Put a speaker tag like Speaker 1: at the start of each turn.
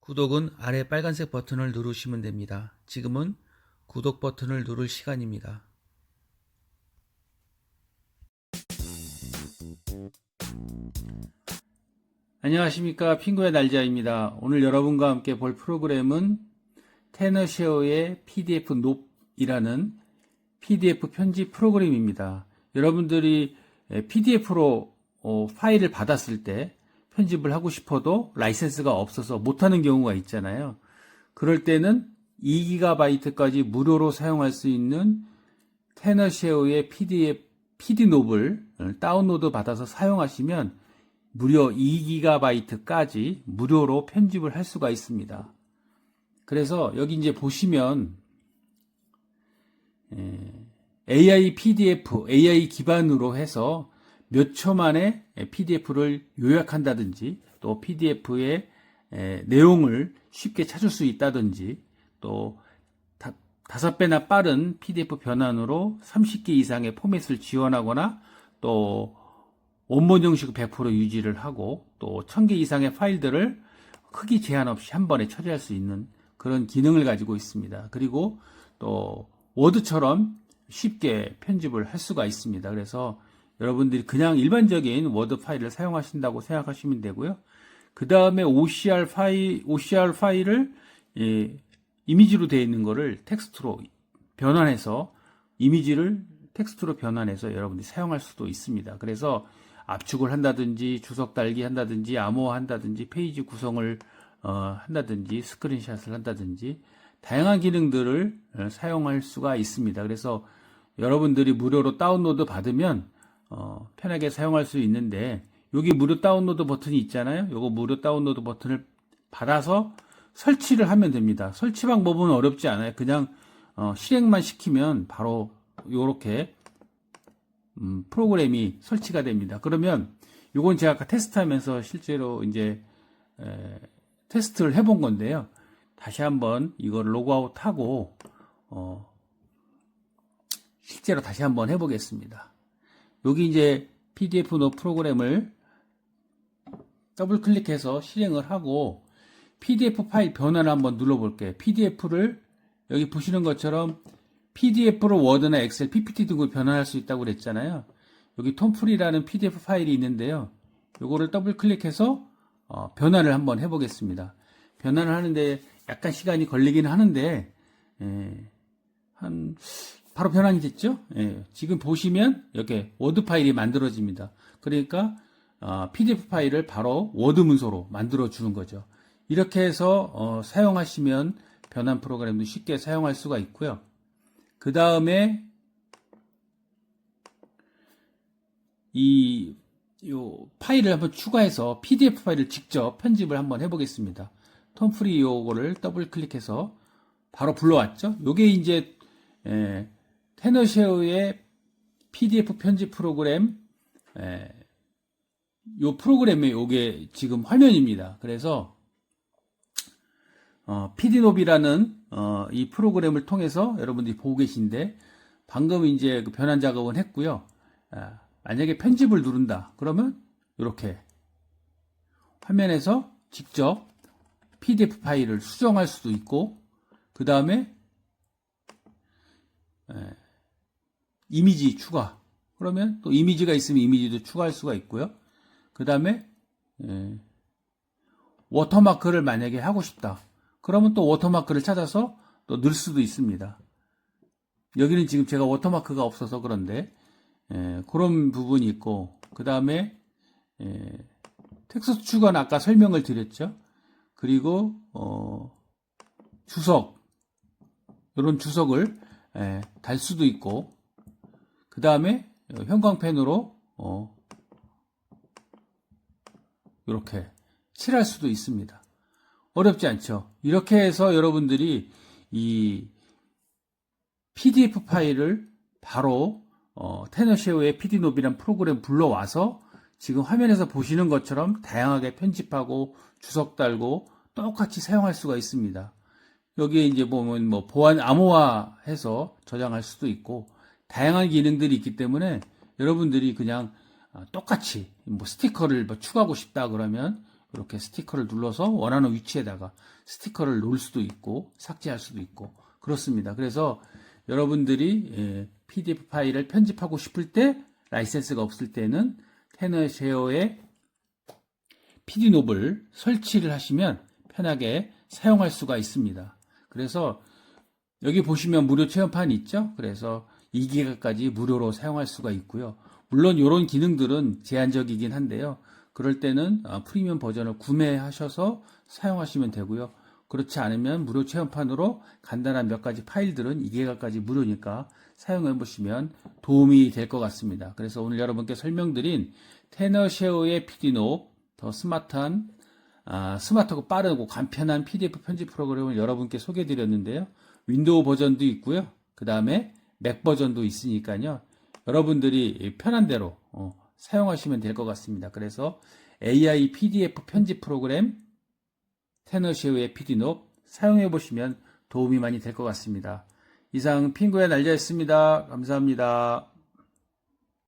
Speaker 1: 구독은 아래 빨간색 버튼을 누르시면 됩니다. 지금은 구독 버튼을 누를 시간입니다. 안녕하십니까 핑구의 날자입니다. 오늘 여러분과 함께 볼 프로그램은 테너쉐어의 PDF 높이라는 PDF 편집 프로그램입니다. 여러분들이 PDF로 어, 파일을 받았을 때 편집을 하고 싶어도 라이센스가 없어서 못하는 경우가 있잖아요. 그럴 때는 2GB까지 무료로 사용할 수 있는 테너쉐어의 PDF, PD노블 다운로드 받아서 사용하시면 무려 2GB까지 무료로 편집을 할 수가 있습니다. 그래서 여기 이제 보시면 AI PDF, AI 기반으로 해서 몇 초 만에 PDF를 요약한다든지 또 PDF의 내용을 쉽게 찾을 수 있다든지 또 다, 다섯 배나 빠른 PDF 변환으로 30개 이상의 포맷을 지원하거나 또 원본 형식 100% 유지를 하고 또 1000개 이상의 파일들을 크기 제한 없이 한 번에 처리할 수 있는 그런 기능을 가지고 있습니다. 그리고 또 워드처럼 쉽게 편집을 할 수가 있습니다. 그래서 여러분들이 그냥 일반적인 워드 파일을 사용하신다고 생각하시면 되고요. 그 다음에 OCR 파일, OCR 파일을 예, 이미지로 되어 있는 거를 텍스트로 변환해서 이미지를 텍스트로 변환해서 여러분들이 사용할 수도 있습니다. 그래서 압축을 한다든지 주석 달기 한다든지 암호화 한다든지 페이지 구성을 어, 한다든지 스크린샷을 한다든지 다양한 기능들을 어, 사용할 수가 있습니다. 그래서 여러분들이 무료로 다운로드 받으면 어, 편하게 사용할 수 있는데 여기 무료 다운로드 버튼이 있잖아요. 요거 무료 다운로드 버튼을 받아서 설치를 하면 됩니다. 설치 방법은 어렵지 않아요. 그냥 어, 실행만 시키면 바로 요렇게 음, 프로그램이 설치가 됩니다. 그러면 요건 제가 아까 테스트하면서 실제로 이제 에, 테스트를 해본 건데요. 다시 한번 이걸 로그아웃 하고 어, 실제로 다시 한번 해보겠습니다. 여기 이제 PDF 노 프로그램을 더블 클릭해서 실행을 하고 PDF 파일 변환을 한번 눌러볼게요. PDF를 여기 보시는 것처럼 PDF로 워드나 엑셀, PPT 등으로 변환할 수 있다고 그랬잖아요. 여기 톰풀이라는 PDF 파일이 있는데요. 요거를 더블 클릭해서 어, 변환을 한번 해보겠습니다. 변환을 하는데 약간 시간이 걸리긴 하는데 예, 한 바로 변환이 됐죠. 예, 지금 보시면 이렇게 워드 파일이 만들어집니다. 그러니까 어, PDF 파일을 바로 워드 문서로 만들어 주는 거죠. 이렇게 해서 어, 사용하시면 변환 프로그램도 쉽게 사용할 수가 있고요. 그 다음에 이요 파일을 한번 추가해서 PDF 파일을 직접 편집을 한번 해보겠습니다. 톰프리 요거를 더블 클릭해서 바로 불러왔죠. 요게 이제 에, 테너쉐어의 PDF 편집 프로그램 에, 요 프로그램의 요게 지금 화면입니다. 그래서 어, PD노비라는 어, 이 프로그램을 통해서 여러분들이 보고 계신데 방금 이제 그 변환 작업은 했고요. 아, 만약에 편집을 누른다 그러면 이렇게 화면에서 직접 PDF 파일을 수정할 수도 있고 그 다음에 이미지 추가 그러면 또 이미지가 있으면 이미지도 추가할 수가 있고요. 그 다음에 워터마크를 만약에 하고 싶다. 그러면 또 워터마크를 찾아서 또 넣을 수도 있습니다. 여기는 지금 제가 워터마크가 없어서 그런데 에, 그런 부분이 있고 그 다음에 텍스트 추가는 아까 설명을 드렸죠. 그리고 어, 주석 이런 주석을 에, 달 수도 있고 그 다음에 형광펜으로 어, 이렇게 칠할 수도 있습니다. 어렵지 않죠. 이렇게 해서 여러분들이 이 PDF 파일을 바로 어, 테너쉐어의 PD노비란 프로그램 불러와서 지금 화면에서 보시는 것처럼 다양하게 편집하고 주석 달고 똑같이 사용할 수가 있습니다. 여기에 이제 보면 뭐 보안 암호화해서 저장할 수도 있고 다양한 기능들이 있기 때문에 여러분들이 그냥 아, 똑같이 뭐 스티커를 뭐 추가하고 싶다 그러면 이렇게 스티커를 눌러서 원하는 위치에다가 스티커를 놓을 수도 있고 삭제할 수도 있고 그렇습니다. 그래서 여러분들이 예, PDF 파일을 편집하고 싶을 때 라이센스가 없을 때는 테너쉐어의 PD노블 설치를 하시면 편하게 사용할 수가 있습니다. 그래서 여기 보시면 무료 체험판이 있죠? 그래서 2기가까지 무료로 사용할 수가 있고요. 물론 이런 기능들은 제한적이긴 한데요. 그럴 때는 어, 프리미엄 버전을 구매하셔서 사용하시면 되고요. 그렇지 않으면 무료 체험판으로 간단한 몇 가지 파일들은 2기가까지 무료니까 사용해 보시면 도움이 될 것 같습니다. 그래서 오늘 여러분께 설명드린 테너쉐어의 PD노 더 스마트한 아, 스마트하고 빠르고 간편한 PDF 편집 프로그램을 여러분께 소개해 드렸는데요. 윈도우 버전도 있고요. 그 다음에 맥 버전도 있으니까요. 여러분들이 편한 대로 어, 사용하시면 될 것 같습니다. 그래서 AI PDF 편집 프로그램 테너쉐어의 PD노 사용해 보시면 도움이 많이 될 것 같습니다. 이상 핑구의 날짜였습니다. 감사합니다.